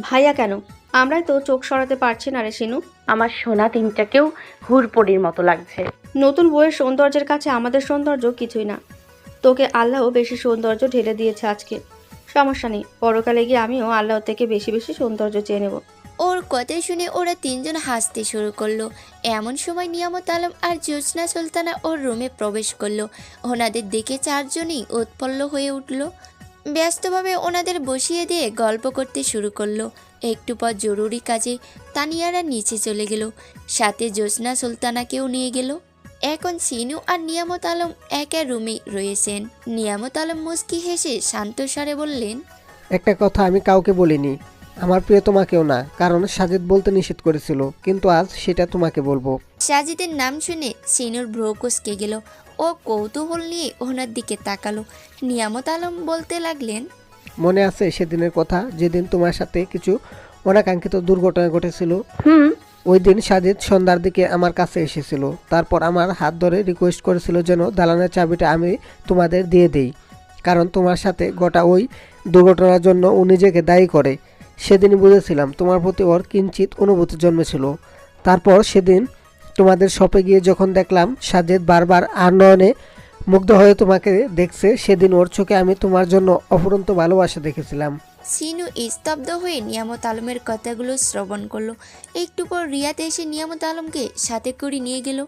ভাইয়া কেন? আমরাই তো চোখ সরাতে পারছি না রে সিনু। আমার সোনা তিনটাকেও হুড়পড়ির মতো লাগছে। নতুন বইয়ের সৌন্দর্যের কাছে আমাদের সৌন্দর্য কিছুই না। তোকে আল্লাহ বেশি সৌন্দর্য ঢেলে দিয়েছে আজকে। সমস্যা নেই পরকালে গিয়ে আমিও আল্লাহ থেকে বেশি বেশি সৌন্দর্য চেয়ে নেব। ওর কথা শুনে ওরা তিনজন হাসতে শুরু করল। এমন সময় নিয়ামত আলম আর জ্যোৎস্না সুলতানা ওর রুমে প্রবেশ করল। ওনাদের দেখে চারজনই উৎপল্ল হয়ে উঠল। ব্যস্তভাবে ওনাদের বসিয়ে দিয়ে গল্প করতে শুরু করল। একটু পর জরুরি কাজে তানিয়ারা নিচে চলে গেল। সাথে জ্যোৎস্না সুলতানাকেও নিয়ে গেল। এখন সিনু আর নিয়ামত আলম একা রুমে রয়েছেন। নিয়ামত আলম মুস্কি হেসে শান্ত স্বরে বললেন একটা কথা আমি কাউকে বলিনি। আমার প্রিয় তোমাকেও না কারণ সাজেদ বলতে নিষেধ করেছিল কিন্তু আজ সেটা তোমাকে বলব। সাজিদের নাম শুনে সিনুর ভ্রু কুচকে গেল। ও কৌতূহল নিয়ে ওনার দিকে তাকালো। নিয়ামত আলম বলতে লাগলেন মনে আছে সেদিনের কথা? যেদিন তোমার সাথে কিছু অনাকাঙ্ক্ষিত দুর্ঘটনা ঘটেছিল? হুম। ওই দিন সাজিদ সন্ধ্যার দিকে আমার কাছে এসেছিল। তারপর আমার হাত ধরে রিকোয়েস্ট করেছিল যেন দালানের চাবিটা আমি তোমাদের দিয়ে দেই। কারণ তোমার সাথে গোটা ওই দুর্ঘটনার জন্য ও নিজেকে দায়ী করে। সেদিনই বুঝেছিলাম তোমার প্রতি ওর কিঞ্চিত অনুভূতি জন্মেছিল। তারপর সেদিন তোমাদের শপে গিয়ে যখন দেখলাম সাজেদ বারবার আর নয়নে মুগ্ধ হয়ে তোমাকে দেখছে সেদিন ওর চোখে আমি তোমার জন্য অফুরন্ত ভালোবাসা দেখেছিলাম। সিনু স্তব্ধ হয়ে নিয়ামত আলমের কথাগুলো শ্রবণ করল। একটু পর রিয়াতে এসে নিয়ামত আলমকে সাথে করে নিয়ে গেল।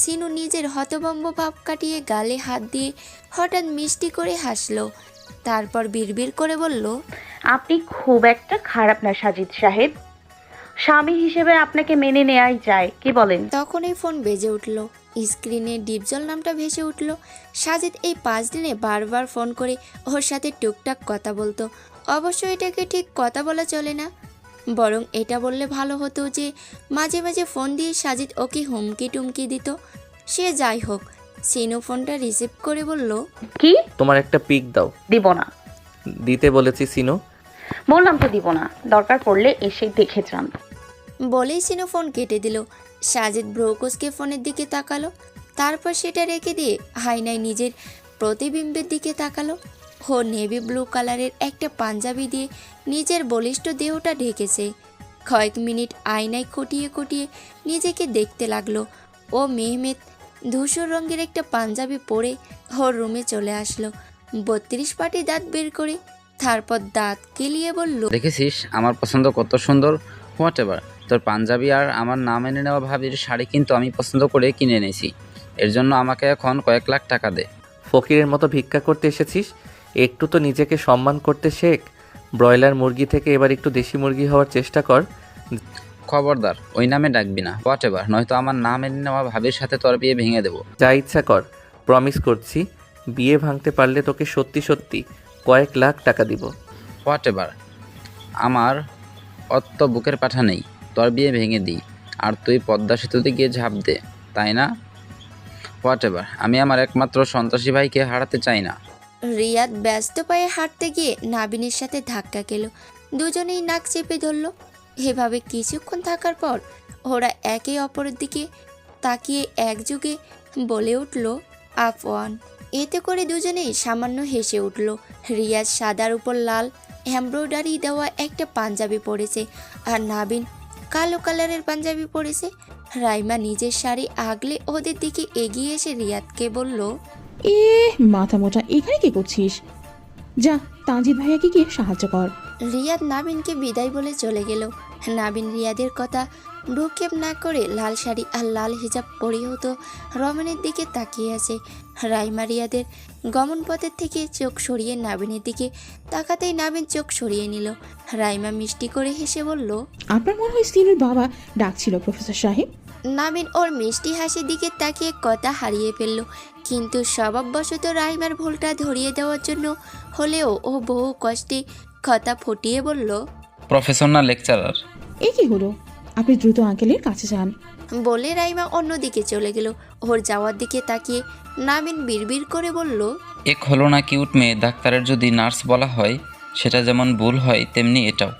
সিনু নিজের হতভম্ব ভাব কাটিয়ে গালে হাত দিয়ে হঠাৎ মিষ্টি করে হাসলো। তারপর বিড়বিড় করে বলল আপনি খুব একটা খারাপ না সাজিদ সাহেব। স্বামী হিসেবে আপনাকে মেনে নেওয়াই যায়। কি বলেন? তখনই ফোন বেজে উঠল। স্ক্রিনে ডিপজল নামটা ভেসে উঠল। সাজিদ এই পাঁচ দিনে বারবার ফোন করে ওর সাথে টুকটাক কথা বলতো। অবশ্য এটাকে ঠিক কথা বলা চলে না। বরং এটা বললে ভালো হতো যে মাঝে মাঝে ফোন দিয়ে সাজিদ ওকে হুমকি টুমকি দিত। সে যাই হোক সিনু ফোনটা রিসিভ করে বলল কি? তোমার একটা পিক দাও। দিব না। দিতে বলেছি সিনু। বললাম তো দিব না। দরকার পড়লে এসে দেখে যান। বলেই সিনু ফোন কেটে দিল। সাজিদ ব্রোকোসকে ফোনের দিকে তাকালো। তারপর সেটা রেখে দিয়ে হাইনায় নিজের প্রতিবিম্বের দিকে তাকালো। ও নেভি ব্লু কালারের একটা পাঞ্জাবি দিয়ে নিজের বলিষ্ঠ দেহটা ঢেকেছে। কয়েক মিনিট আয়নায় খুঁটিয়ে খুঁটিয়ে নিজেকে দেখতে লাগল। ও মেহমেদ ধূসর রঙের একটা পাঞ্জাবি পরে ওর রুমে চলে আসলো। বত্রিশ পাটি দাঁত বের করে তারপর দাঁত কেলিয়ে বলল, দেখেছিস, আমার পছন্দ কত সুন্দর। Whatever? তোর পাঞ্জাবি আর আমার নাম এনে নেওয়া ভাবির শাড়ি কিন্তু আমি পছন্দ করে কিনে এনেছি। এর জন্য আমাকে এখন কয়েক লাখ টাকা দে। ফকিরের মতো ভিক্ষা করতে এসেছিস? একটু তো নিজেকে সম্মান করতে শেখ। ব্রয়লার মুরগি থেকে এবার একটু দেশি মুরগি হওয়ার চেষ্টা কর। খবরদার ওই নামে ডাকবি না। হোয়াট এভার নয়তো আমার নাম এনে নেওয়া ভাবির সাথে তোর বিয়ে ভেঙে দেবো। যা ইচ্ছা কর প্রমিস করছি। বিয়ে ভাঙতে পারলে তোকে সত্যি সত্যি কয়েক লাখ টাকা দিব। হোয়াট এভার আমার অত বুকের পাঠা নেই। তোর বিয়ে ভেঙে দিই, আর তুই পদ্মা সেতুতে গিয়ে ঝাঁপ দে, তাই না? হোয়াট এভার আমি আমার একমাত্র সন্ত্রাসী ভাইকে হারাতে চাই না। রিয়াদ ব্যস্ত পায়ে হাঁটতে গিয়ে নাবিনের সাথে ধাক্কা খেল। দুজনেই নাক চেপে ধরল। এভাবে কিছুক্ষণ থাকার পর ওরা একে অপরের দিকে তাকিয়ে একযোগে বলে উঠল, আফওয়ান। এতে করে দুজনেই সামান্য হেসে উঠল। রিয়াজ সাদার উপর লাল এমব্রয়ডারি দেওয়া একটা পাঞ্জাবি পরেছে আর নাবিন কালো কালারের পাঞ্জাবি পরেছে। রাইমা নিজের শাড়ি আগলে ওদের দিকে এগিয়ে এসে রিয়াদকে বলল এ মাথা মোটা এখানে কি করছিস? যা তানজিৎ ভাইয়াকে গিয়ে সাহায্য কর। রিয়াদ নাবিনকে বিদায় বলে চলে গেল। নাবিন রিয়াদের কথা ভ্রুক্ষেপ না করে লাল শাড়ি আর লাল হিজাব পরে হতো রমনের দিকে তাকিয়ে আছে। রাইমা রিয়াদের গমন পথের থেকে চোখ সরিয়ে নাবিনের দিকে তাকাতেই নাবিন চোখ সরিয়ে নিল। রাইমা মিষ্টি করে হেসে বলল আপনার মনে হয় সিনুর বাবা ডাকছিল প্রফেসর সাহেব? নাবিন ওর মিষ্টি হাসির দিকে তাকিয়ে কথা হারিয়ে ফেলল কিন্তু স্বভাববশত রাইমার ভুলটা ধরিয়ে দেওয়ার জন্য হলেও ও বহু কষ্টে কথা ফুটিয়ে বলল প্রফেসর না লেকচারার। এ কি হলো? আপনি দ্রুত আঙ্কেলের কাছে যান। বলে রাইমা অন্যদিকে চলে গেল। ওর যাওয়ার দিকে তাকিয়ে নাবিন বিড়বিড় করে বলল এক হলো না কিউট মেয়ে ডাক্তারের যদি নার্স বলা হয় সেটা যেমন ভুল হয় তেমনি এটাও।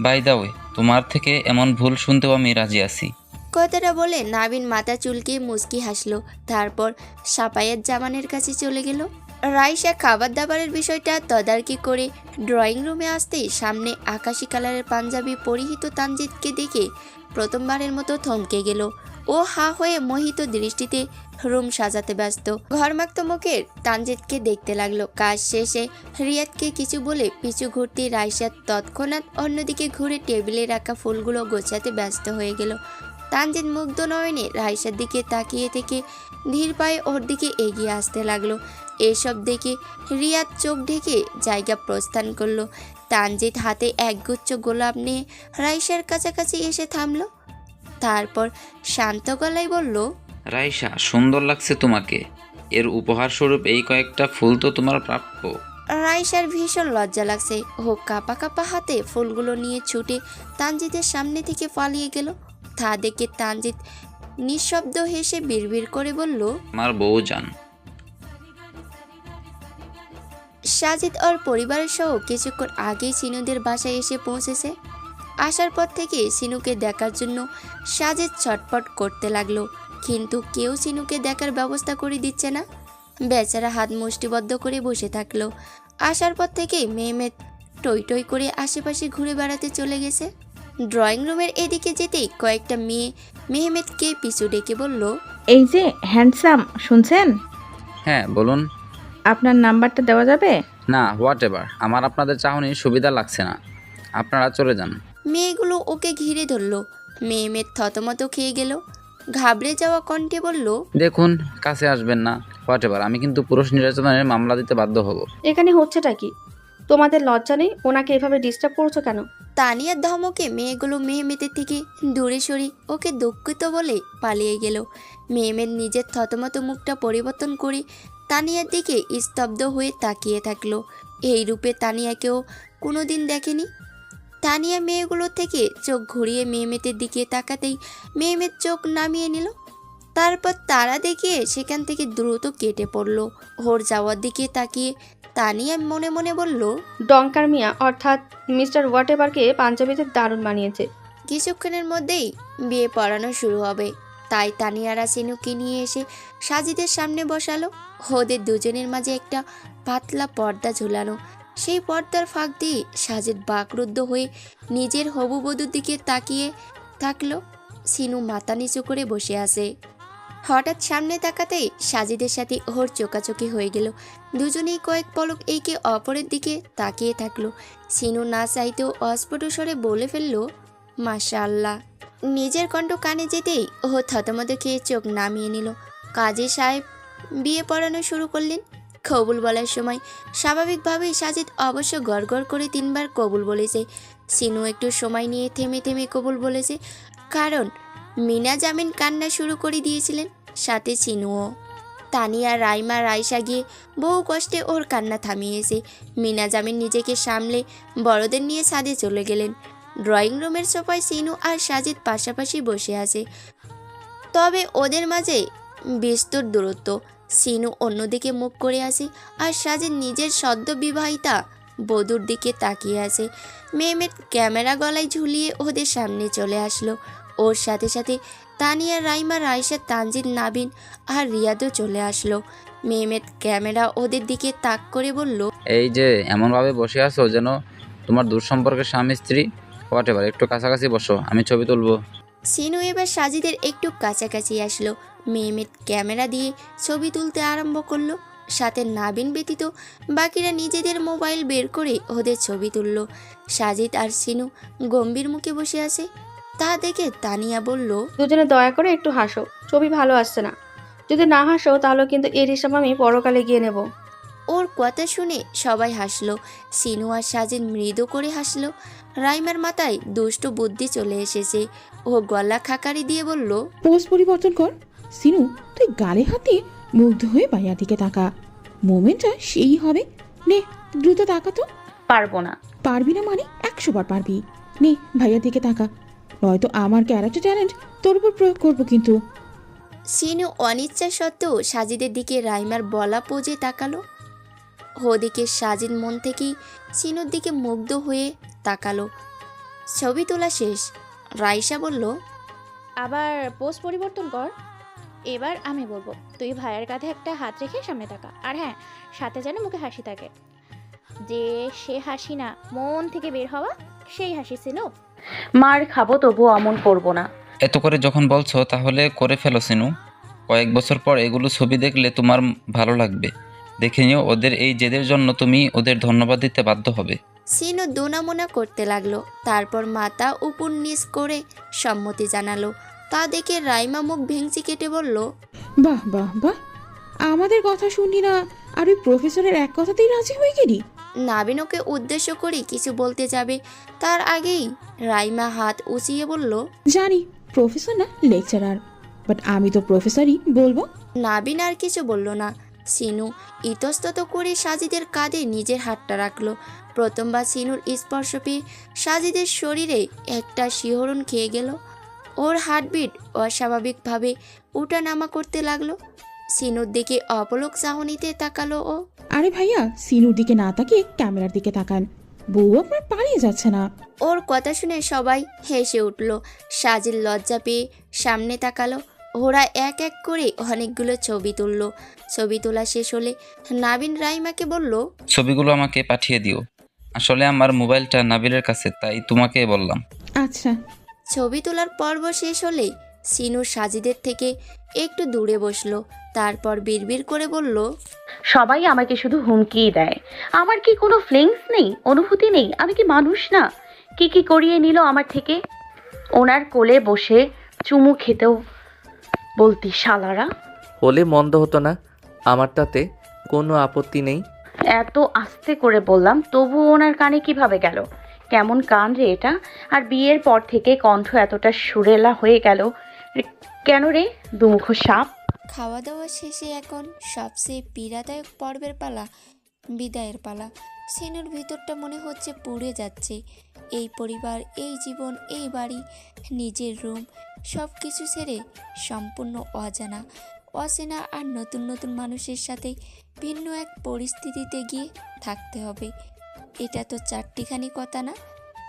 বাই দা ওয়ে তোমার থেকে এমন ভুল শুনতেও আমি রাজি আছি। কথাটা বলে নাবিন মাথা চুলকে মুচকি হাসলো। তারপর সাপায়ের জামানের কাছে চলে গেল। রাইসা খাবার দাবারের বিষয়টা তদারকি করে ড্রয়িং রুমে আসতেই সামনে আকাশি কালারের পাঞ্জাবি পরিহিত তানজিৎকে দেখে প্রথমবারের মতো থমকে গেল। ও হা হয়ে মোহিত দৃষ্টিতে রুম সাজাতে ব্যস্ত। ঘরমাক্ত মুখের তানজিৎকে দেখতে লাগল। কাজ শেষে রিয়াদকে কিছু বলে পিছু ঘুরতে রাইসা তৎক্ষণাৎ অন্যদিকে ঘুরে টেবিলে রাখা ফুলগুলো গোছাতে ব্যস্ত হয়ে গেল। তানজিৎ মুগ্ধ নয়নে রাইসার দিকে তাকিয়ে থেকে ধীর পায়ে ওর দিকে এগিয়ে আসতে লাগল। এসব দেখে রিয়াদ চোখ ঢেকে জায়গা প্রস্থান করল। তানজিৎ হাতে একগুচ্ছ গোলাপ নিয়ে রাইসার কাছাকাছি এসে থামলো। তারপর শান্ত গলায় বলল রাইসা সুন্দর লাগছে তোমাকে। এর উপহার স্বরূপ এই কয়েকটা ফুল তো তোমার প্রাপ্য। রাইসার ভীষণ লজ্জা লাগছে। ও কাপা কাপা হাতে ফুলগুলো নিয়ে ছুটে তানজিতের সামনে থেকে পালিয়ে গেল। তা দেখে তানজিৎ নিঃশব্দ হেসে বিড়বিড় করে বলল আমার বউ যান সাজিদ ওর পরিবারের সহ কিছুক্ষণ আগেই সিনুদের বাসায় এসে পৌঁছেছে। আসার পর থেকে সিনুকে দেখার জন্য সাজিদ ছটপট করতে লাগল কিন্তু কেউ সিনুকে দেখার ব্যবস্থা করে দিচ্ছে না। বেচারা হাত মুষ্টিবদ্ধ করে বসে থাকল। আসার পর থেকেই মেহমেদ টই টই করে আশেপাশে ঘুরে বেড়াতে চলে গেছে। ড্রয়িং রুমের এদিকে যেতেই কয়েকটা মেয়ে মেহমেদকে পিছু ডেকে বলল এই যে হ্যান্ডসাম শুনছেন? হ্যাঁ বলুন। আপনার নাম্বারটা দেওয়া যাবে? না হোয়াট এভার আমার আপনাদের চাহনি সুবিধা লাগছে না। আপনারা চলে যান। মেয়েগুলো ওকে ঘিরে ধরলো। মেহমেদ থতমত খেয়ে গেল। ঘাবড়ে যাওয়া কণ্ঠে বলল দেখুন কাছে আসবেন না। হোয়াট এভার আমি কিন্তু পুরুষ নির্যাতনের মামলা দিতে বাধ্য হব। এখানে হচ্ছেটা কি? তোমাদের লজ্জা নেই? ওনাকে এভাবে ডিস্টার্ব করছ কেন? তানিয়ার ধমকে মেয়েগুলো মেহমেদের থেকে দূরে সরি ওকে দুঃখিত বলে পালিয়ে গেল। মেহমেদ নিজের থতমত মুখটা পরিবর্তন করে তানিয়ার দিকে স্তব্ধ হয়ে তাকিয়ে থাকল। এই রূপে তানিয়াকেও কোনোদিন দেখেনি। তানিয়া মেয়েগুলো থেকে চোখ ঘুরিয়ে মেহমেদের দিকে তাকাতেই মেহমেদ চোখ নামিয়ে নিল। তারপর তারা দেখিয়ে সেখান থেকে দ্রুত কেটে পড়ল। ওর যাওয়ার দিকে তাকিয়ে তানিয়া মনে মনে বলল ডঙ্কার মিয়া অর্থাৎ মিস্টার ওয়াটেভারকে পাঞ্জাবিতে দারুণ মানিয়েছে। কিছুক্ষণের মধ্যেই বিয়ে পড়ানো শুরু হবে। তাই তানিয়ারা সিনুকে নিয়ে এসে সাজিদের সামনে বসালো। ওদের দুজনের মাঝে একটা পাতলা পর্দা ঝুলানো। সেই পর্দার ফাঁক দিয়ে সাজিদ বাকরুদ্ধ হয়ে নিজের হবুবধূর দিকে তাকিয়ে থাকল। সিনু মাথা নিচু করে বসে আছে। হঠাৎ সামনে তাকাতেই সাজিদের সাথে ওর চোকাচোকি হয়ে গেল। দুজনেই কয়েক পলক একে অপরের দিকে তাকিয়ে থাকল। সিনু না চাইতেও অস্ফুট স্বরে বলে ফেলল মাশাল্লাহ নিজের কণ্ঠ কানে যেতেই ও থতমত খেয়ে চোখ নামিয়ে নিল। কাজী সাহেব বিয়ে পড়ানো শুরু করলেন। কবুল বলার সময় স্বাভাবিকভাবেই সাজিদ অবশ্য গড়গড় করে তিনবার কবুল বলেছে। সিনু একটু সময় নিয়ে থেমে থেমে কবুল বলেছে, কারণ মিনা জামিন কান্না শুরু করে দিয়েছিলেন। সাথে সিনুও তানিয়া, রাইমা রাইসা গিয়ে বহু কষ্টে ওর কান্না থামিয়েছে। মিনা জামিন নিজেকে সামলে বড়দের নিয়ে ছাদে চলে গেলেন। ড্রয়িং রুমের সোফায় সিনু আর সাজিদ পাশাপাশি বসে আছে। তবে ওদের মাঝে বিস্তর দূরত্ব। সিনু অন্যদিকে মুখ করে আছে আর সাজিদ নিজের সদ্য বিবাহিতা বধুর দিকে তাকিয়ে আছে। মেহমেদ ক্যামেরা গলায় ঝুলিয়ে ওদের সামনে চলে আসলো। ওর সাথে সাথে তানিয়া রাইমা রাইসা তানজিদ নাবিন আর রিয়াদও চলে আসলো। মেহমেদ ক্যামেরা ওদের দিকে তাক করে বলল এই যে এমনভাবে বসে আছো যেন তোমার দূর সম্পর্কের স্বামী স্ত্রী? হোয়াট এভার একটু কাছাকাছি বসো আমি ছবি তুলবো। সিনু এবার সাজিদের একটু কাছাকাছি আসলো। মেহমেদ ক্যামেরা দিয়ে ছবি তুলতে আরম্ভ করল। সাথে নাবিন ব্যতীত বাকিরা নিজেদের মোবাইল বের করে ওদের ছবি তুললো। সাজিদ আর সিনু গম্ভীর মুখে বসে আছে। তা দেখে তানিয়া বলল দুজনে দয়া করে একটু হাসো ছবি ভালো আসছে না। যদি না হাসো তাহলে কিন্তু এর হিসাব আমি পরকালে গিয়ে নেব। ওর কথা শুনে সবাই হাসলো। সিনু আর সাজিদ মৃদু করে হাসলো। রাইমার মাথায় দুষ্ট বুদ্ধি চলে এসেছে। ও গলা খাকারি দিয়ে বলল পোজ পরিবর্তন কর। সিনু তুই গালে হাতে মুগ্ধ হয়ে বাইয়া দিকে তাকা। মোমেন্টটা সেই হবে। নে দ্রুত তাকা তো। পারব না। পারবি না মানে একশো বার পারবি। নে ভাইয়ার দিকে তাকা। নয়তো আমার ক্যারেক্টার ট্যালেন্ট তোর উপর প্রয়োগ করব কিন্তু। সিনু অনিচ্ছা সত্ত্বেও সাজিদের দিকে রাইমার বলা পোজে তাকালো। ওদিকে সাজিদ মন থেকেই সিনুর দিকে মুগ্ধ হয়ে তাকালো। ছবি তোলা শেষ। রাইসা বলল আবার পোস্ট পরিবর্তন কর। এবার আমি বলব তুই ভাইয়ের কাঁধে একটা হাত রেখে সামনে তাকা। আর হ্যাঁ সাথে যেন মুখে হাসি থাকে। যে সে হাসি না মন থেকে বের হওয়া সেই হাসি ছিল মার খাব তবু অমন করব না। এত করে যখন বলছো তাহলে করে ফেলো সিনু। কয়েক বছর পর এগুলো ছবি দেখলে তোমার ভালো লাগবে। দেখে নিও ওদের এই জেদের জন্য তুমি ওদের ধন্যবাদ দিতে বাধ্য হবে। সিনু দুনামুনা করতে লাগল। তারপর মাতা উপর নিচ করে সম্মতি জানালো। তা দেখে রাইমা মুখ ভেঙচি কেটে বলল বাহ বাহ বাহ। আমাদের কথা শুনি না। আর ওই প্রফেসরের এক কথাতেই রাজি হয়ে গেলি? নাবিন ওকে উদ্দেশ্য করে কিছু বলতে যাবে। তার আগেই রাইমা হাত উঁচিয়ে বলল জানি প্রফেসর না লেকচারার। বাট আমি তো প্রফেসরই বলব? নাবিন আর কিছু বলল না। সিনু ইতস্তত করে সাজিদের কাঁধে নিজের হাতটা রাখল। প্রথমবার সিনুর স্পর্শ পেয়ে সাজিদের শরীরে একটা শিহরণ খেয়ে গেল। ওর হার্টবিট অস্বাভাবিকভাবে উঠানামা করতে লাগল। সিনুর দিকে অপলক চাহনিতে তাকালো ও আরে ভাইয়া সিনুর দিকে না তাকিয়ে ক্যামেরার দিকে তাকান। বউ আপনার পালিয়ে যাচ্ছে না। ওর কথা শুনে সবাই হেসে উঠল। সাজির লজ্জা পেয়ে সামনে তাকালো। ওরা এক এক করে অনেকগুলো ছবি তুলল। ছবি তোলা শেষ হলে নাবিন রাইমাকে বলল ছবিগুলো আমাকে পাঠিয়ে দিও। আসলে আমার মোবাইলটা নাবিলের কাছে তাই তোমাকে বললাম। আচ্ছা। ছবি তোলার পর্ব শেষ হলে সিনু সাজিদের থেকে একটু দূরে বসল। তারপর বিড়বিড় করে বলল সবাই আমাকে শুধু হুমকিই দেয়। আমার কি কোনো ফিলিংস নেই? অনুভূতি নেই? আমি কি মানুষ না? কি কি করিয়ে নিল আমার থেকে? ওনার কোলে বসে চুমু খেতেও বলতি শালারা! হলে মন্দ হতো না। আমার তাতে কোনো আপত্তি নেই। এত আস্তে করে বললাম তবু ওনার কানে কীভাবে গেল? কেমন কান রে এটা? আর বিয়ের পর থেকে কণ্ঠ এতটা সুরেলা হয়ে গেল। কেন রে? দুমুখ সাপ? খাওয়া দাওয়া শেষে এখন সবচেয়ে পীড়াদায়ক পর্বের পালা, বিদায়ের পালা। সিনুর ভিতরটা মনে হচ্ছে পুড়ে যাচ্ছে। এই পরিবার, এই জীবন, এই বাড়ি, নিজের রুম সব কিছু ছেড়ে সম্পূর্ণ অজানা, অচেনা আর নতুন নতুন মানুষের সাথে ভিন্ন এক পরিস্থিতিতে গিয়ে থাকতে হবে। এটা তো চারটিখানি কথা না?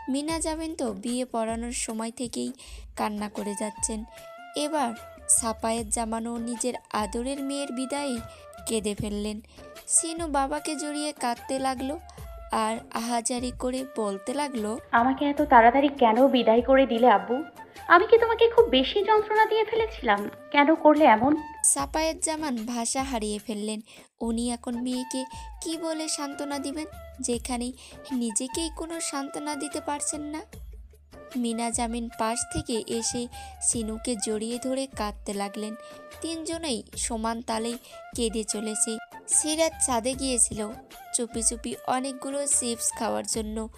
মিনা যাবেন তো বিয়ে পড়ানোর সময় থেকেই কান্না করে যাচ্ছেন। এবার সাপায়ের জামানো নিজের আদরের মেয়ের বিদায়ে কেঁদে ফেললেন। সিনু বাবাকে জড়িয়ে কাঁদতে লাগল আর আহাজারি করে বলতে লাগল আমাকে এত তাড়াতাড়ি কেন বিদায় করে দিলে আব্বু? আমি কি তোমাকে খুব বেশি যন্ত্রণা দিয়ে ফেলেছিলাম? কেন করলে এমন? সাপায়ের জামান ভাষা হারিয়ে ফেললেন। উনি এখন মেয়েকে কি বলে সান্ত্বনা দিবেন? যেখানে নিজেকেই কোনো সান্ত্বনা দিতে পারছেন না। মিনা জামিন পাশ থেকে এসে সিনুকে জড়িয়ে ধরে কাঁদতে লাগলেন। তিনজনেই সমান তালে কেঁদে চলেছে। সিরাত ছাদে গিয়েছিল। চুপি চুপি অনেকগুলো চিপস খাওয়ার জন্য।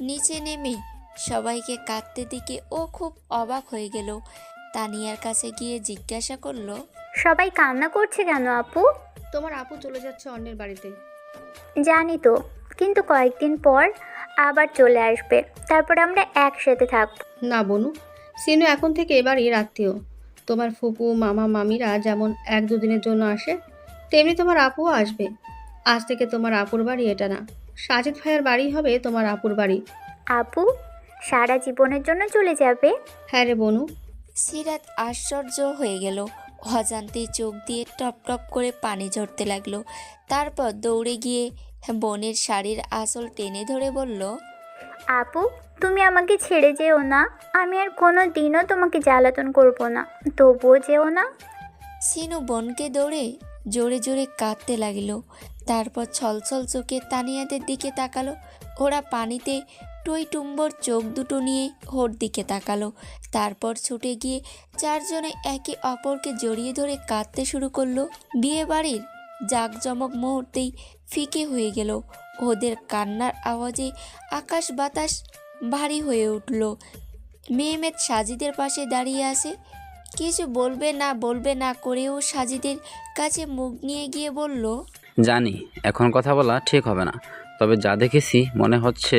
নিচে নেমে সবাইকে কাঁদতে দিকে ও খুব অবাক হয়ে গেল। তানিয়ার কাছে গিয়ে জিজ্ঞাসা করল সবাই কান্না করছে কেন আপু? তোমার আপু চলে যাচ্ছে অন্যের বাড়িতে। জানি তো কিন্তু কয়েকদিন পর আবার চলে আসবে। তারপর আমরা একসাথে থাকব। না বনু সিনু এখন থেকে এবারই আত্মীয়। তোমার ফুপু মামা মামিরা যেমন এক দুদিনের জন্য আসে তেমনি তোমার আপুও আসবে। আজ থেকে তোমার আপুর বাড়ি এটা না। সাজিদ ভাইয়ের বাড়ি হবে তোমার আপুর বাড়ি। আপু সারা জীবনের জন্য চলে যাবে? হ্যাঁ রে বনু। সিরাত আশ্চর্য হয়ে গেল। অজান্তেই চোখ দিয়ে টপ টপ করে পানি ঝরতে লাগল। তারপর দৌড়ে গিয়ে বোনের শাড়ির আঁচল টেনে ধরে বলল আপু তুমি আমাকে ছেড়ে যেও না। আমি আর কোনো দিনও তোমাকে জ্বালাতন করব না। তবুও যেও না। সিনু বোনকে দৌড়ে জোরে জোরে কাঁদতে লাগিল। তারপর ছলছল চোখে তানিয়াদের দিকে তাকালো। ওরা পানিতে টই টুম্বর চোখ দুটো নিয়ে ওর দিকে তাকালো। তারপর ছুটে গিয়ে চারজনে একে অপরকে জড়িয়ে ধরে কাঁদতে শুরু করল। বিয়ে বাড়ির জাঁকজমক মুহূর্তেই ফিকে হয়ে গেল। ওদের কান্নার আওয়াজে আকাশ বাতাস ভারী হয়ে উঠল। মেহমেদ সাজিদের পাশে দাঁড়িয়ে আছে। কিছু বলবে না বলবে না করেও সাজিদের কাছে মুখ নিয়ে গিয়ে বলল, জানি, এখন কথা বলা ঠিক হবে না। তবে যা দেখেছি, মনে হচ্ছে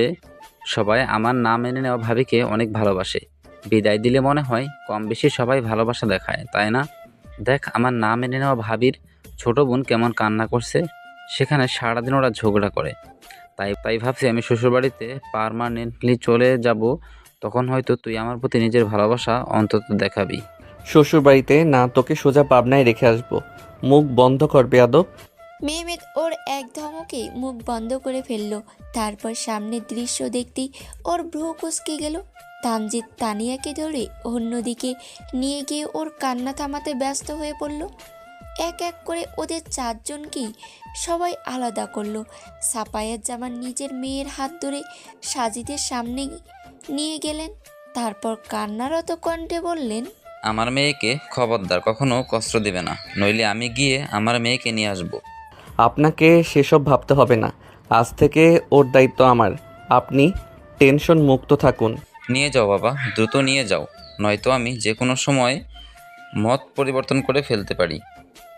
সবাই আমার নাম মেনে নেওয়া ভাবিকে অনেক ভালোবাসে। বিদায় দিলে মনে হয় কম বেশি সবাই ভালোবাসা দেখায়, তাই না? দেখ, আমার নাম মেনে নেওয়া ভাবির ছোট বোন কেমন কান্না করছে সেখানে সারাদিন ওরা ঝগড়া করে। তাই তাই ভাবছি আমি শ্বশুরবাড়িতে পারমানেন্টলি চলে যাব তখন হয়তো তুই আমার প্রতি নিজের ভালোবাসা অন্তত দেখাবি। শ্বশুরবাড়িতে না তোকে সোজা পাবনায় রেখে আসব। মুখ বন্ধ কর বেয়াদব। মেহমেদ ওর এক ধমকে মুখ বন্ধ করে ফেলল। তারপর সামনের দৃশ্য দেখতেই ওর ভ্রু কুচকে গেল। তামজিৎ তানিয়াকে ধরে অন্যদিকে নিয়ে গিয়ে ওর কান্না থামাতে ব্যস্ত হয়ে পড়ল। এক এক করে ওদের চারজনকেই সবাই আলাদা করল। সাপায়াত জামান নিজের মেয়ের হাত ধরে সাজিদের সামনে নিয়ে গেলেন। তারপর কান্নারত কণ্ঠে বললেন আমার মেয়েকে খবরদার কখনো কষ্ট দেবে না। নইলে আমি গিয়ে আমার মেয়েকে নিয়ে আসব। আপনাকে সেসব ভাবতে হবে না। আজ থেকে ওর দায়িত্ব আমার। আপনি টেনশন মুক্ত থাকুন। নিয়ে যাও বাবা দ্রুত নিয়ে যাও। নয়তো আমি যে কোনো সময় মত পরিবর্তন করে ফেলতে পারি।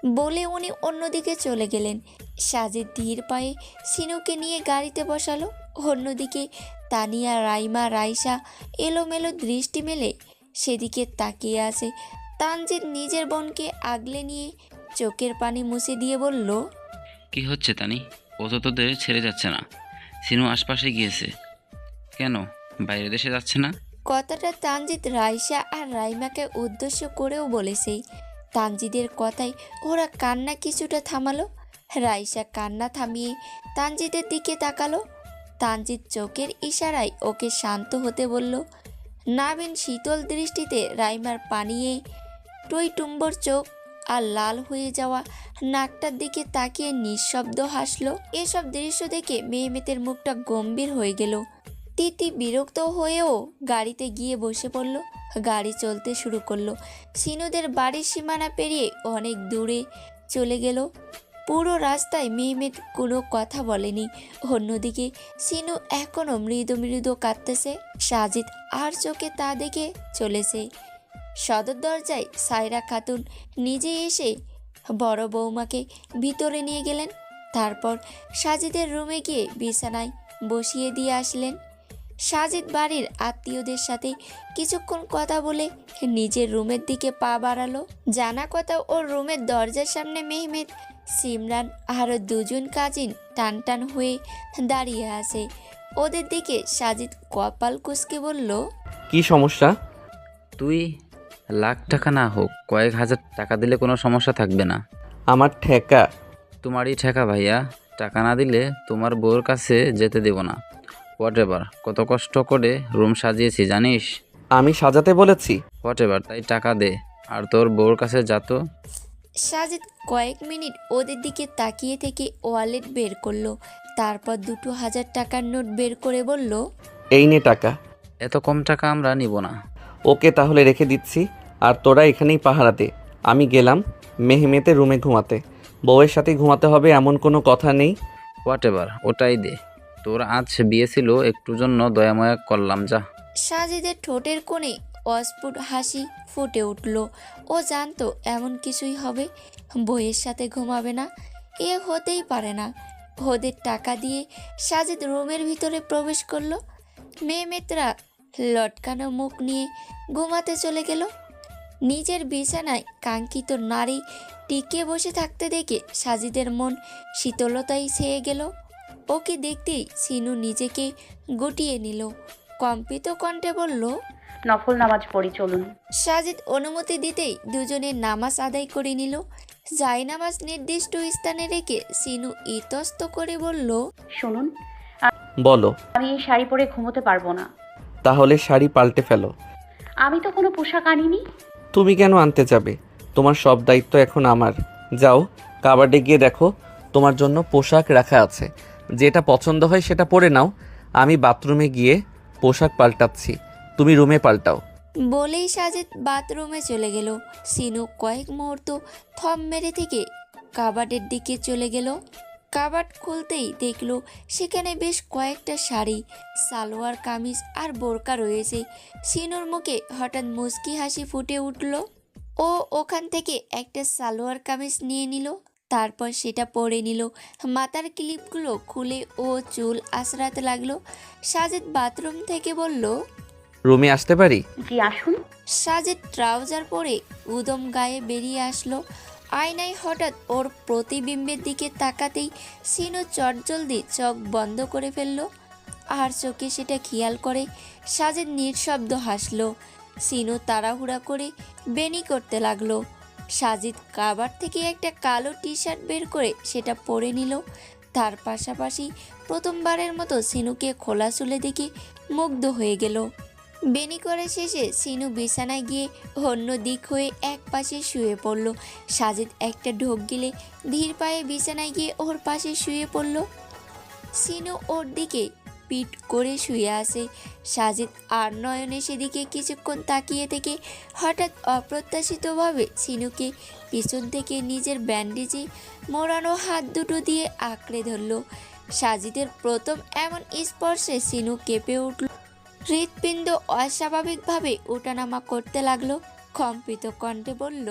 বলে উনি অন্যদিকে চলে গেলেন। সাজিদ ধীর পায়ে সিনুকে নিয়ে গাড়িতে বসালো। অন্যদিকে তানিয়া রাইমা রাইসা এলোমেলো দৃষ্টি মেলে। সেদিকে তাকিয়ে আছে তানজিৎ নিজের বোনকে আগলে নিয়ে। চোখের পানি মুছে দিয়ে বলল কি হচ্ছে তানি? ও তো তোদের ছেড়ে যাচ্ছে না। সিনু আশপাশে গিয়েছে। কেন? বাইরের দেশে যাচ্ছে না? কথাটা তানজিৎ রাইসা আর রাইমাকে উদ্দেশ্য করেও বলেছে তানজিদের কথায় ওরা কান্না কিছুটা থামালো। রাইসা কান্না থামিয়ে তানজিদের দিকে তাকালো। তানজিৎ চোখের ইশারায় ওকে শান্ত হতে বলল, নাবিন, শীতল দৃষ্টিতে রাইমার পানিয়ে টুইটুম্বর চোখ আর লাল হয়ে যাওয়া নাকটার দিকে তাকিয়ে নিঃশব্দ হাসলো। এসব দৃশ্য দেখে মেহমেতের মুখটা গম্ভীর হয়ে গেল। তিতি বিরক্ত হয়েও গাড়িতে গিয়ে বসে পড়ল। গাড়ি চলতে শুরু করল। সিনুদের বাড়ির সীমানা পেরিয়ে অনেক দূরে চলে গেল। পুরো রাস্তায় মেহমেদ কোনো কথা বলেনি। অন্যদিকে সিনু এখনও মৃদু মৃদু কাঁদতেছে। সাজিদ আর চোখে তা দেখে চলেছে। সদর দরজায় সায়রা খাতুন নিজে এসে বড় বৌমাকে ভিতরে নিয়ে গেলেন। তারপর সাজিদের রুমে গিয়ে বিছানায় বসিয়ে দিয়ে আসলেন। সাজিদ বাড়ির আত্মীয়দের সাথে কিছুক্ষণ কথা বলে নিজের রুমের দিকে পা বাড়ালো। জানা কথা ওর রুমের দরজার সামনে মেহমেদ সিমরান আরও দুজন কাজিন টান টান হয়ে দাঁড়িয়ে আছে। ওদের দিকে সাজিদ কপাল কুসকে বলল কি সমস্যা? তুই লাখ টাকা না হোক কয়েক হাজার টাকা দিলে কোনো সমস্যা থাকবে না। আমার ঠেকা? তোমারই ঠেকা ভাইয়া। টাকা না দিলে তোমার বউর কাছে যেতে দেব না। হোয়াট এভার কত কষ্ট করে রুম সাজিয়েছি জানিস? আমি সাজাতে বলেছি। হোয়াট এভার তাই টাকা দে। আর তোর বউর কাছে যা তো। সাজিদ কয়েক মিনিট ওদের দিকে তাকিয়ে থেকে ওয়ালেট বের করল। তারপর দুটো হাজার টাকার নোট বের করে বলল এই নে টাকা। এত কম টাকা আমরা নিব না। ওকে তাহলে রেখে দিচ্ছি আর তোরা এখানেই পাহারা দে। আমি গেলাম মেহমেতে রুমে ঘুমাতে। বউয়ের সাথে ঘুমাতে হবে এমন কোনো কথা নেই। হোয়াট এভার ওটাই দে। তোর আজ বিয়ে ছিল একটু জন্য দয়াময়া করলাম, যা। সাজিদের ঠোঁটের কোণে অস্ফুট হাসি ফুটে উঠল। ও জানতো এমন কিছুই হবে, বইয়ের সাথে ঘুমাবে না, এ হতেই পারে না। ওদের টাকা দিয়ে সাজিদ রুমের ভিতরে প্রবেশ করল। মেয়েমেতরা লটকানো মুখ নিয়ে ঘুমাতে চলে গেল। নিজের বিছানায় কাঙ্ক্ষিত নারী টিকে বসে থাকতে দেখে সাজিদের মন শীতলতায় ছেয়ে গেল। ওকে দেখতেই সিনু নিজেকে গুটিয়ে নিল। কম্পিত কণ্ঠে বলল নফল নামাজ পড়ি চলুন। সাজিদ অনুমতি দিতেই দুজনে নামাজ আদায় করে নিল। নামাজ নির্দিষ্ট স্থানে রেখে সিনু ইতস্ত করে বলল শুনুন বলো। আমি এই শাড়ি পরে ঘুমোতে পারব না। তাহলে শাড়ি পাল্টে ফেলো। আমি তো কোনো পোশাক আনিনি। তুমি কেন আনতে যাবে? তোমার সব দায়িত্ব এখন আমার। যাও কাবাডে গিয়ে দেখো তোমার জন্য পোশাক রাখা আছে। যেটা পছন্দ হয় সেটা পরে নাও। আমি বাথরুমে গিয়ে পোশাক পাল্টাচ্ছি। তুমি রুমে পাল্টাও। বলেই সাজিদ বাথরুমে চলে গেল। সিনু কয়েক মুহূর্ত থম মেরে থেকে কাবাডের দিকে চলে গেল। কাবাড খুলতেই দেখল সেখানে বেশ কয়েকটা শাড়ি, সালোয়ার, কামিজ আর বোরকা রয়েছে। সিনুর মুখে হঠাৎ মুচকি হাসি ফুটে উঠল। ও ওখান থেকে একটা সালোয়ার, কামিজ নিয়ে নিল। তারপর সেটা পরে নিল। মাথার ক্লিপগুলো খুলে ও চুল আঁচড়াতে লাগল। সাজেদ বাথরুম থেকে বলল রুমে আসতে পারি? জি আসুন। সাজেদ ট্রাউজার পরে উদম গায়ে বেরিয়ে আসলো। আয়নায় হঠাৎ ওর প্রতিবিম্বের দিকে তাকাতেই সিনু চটজলদি চোখ বন্ধ করে ফেলল। আর চোখে সেটা খেয়াল করে সাজেদ নিঃশব্দ হাসলো। সিনু তাড়াহুড়া করে বেনি করতে লাগল। সাজিদ কাবার থেকে একটা কালো টি শার্ট বের করে সেটা পরে নিল। তার পাশাপাশি প্রথমবারের মতো সিনুকে খোলা চুলে দেখে মুগ্ধ হয়ে গেল। বেনি করে শেষে সিনু বিছানায় গিয়ে অন্য দিক হয়ে এক পাশে শুয়ে পড়ল। সাজিদ একটা ঢোক গিলে ধীর পায়ে বিছানায় গিয়ে ওর পাশে শুয়ে পড়ল। সিনু ওর দিকে পিট করে শুয়ে আসে সাজিদ আর নয়নে সেদিকে কিছুক্ষণ তাকিয়ে থেকে হঠাৎ অপ্রত্যাশিতভাবে সিনুকে পিছন থেকে নিজের ব্যান্ডেজে মোড়ানো হাত দুটো দিয়ে আঁকড়ে ধরল। সাজিদের প্রথম এমন স্পর্শে সিনু কেঁপে উঠল। হৃৎপিণ্ড অস্বাভাবিকভাবে ওঠানামা করতে লাগল। কম্পিত কণ্ঠে বলল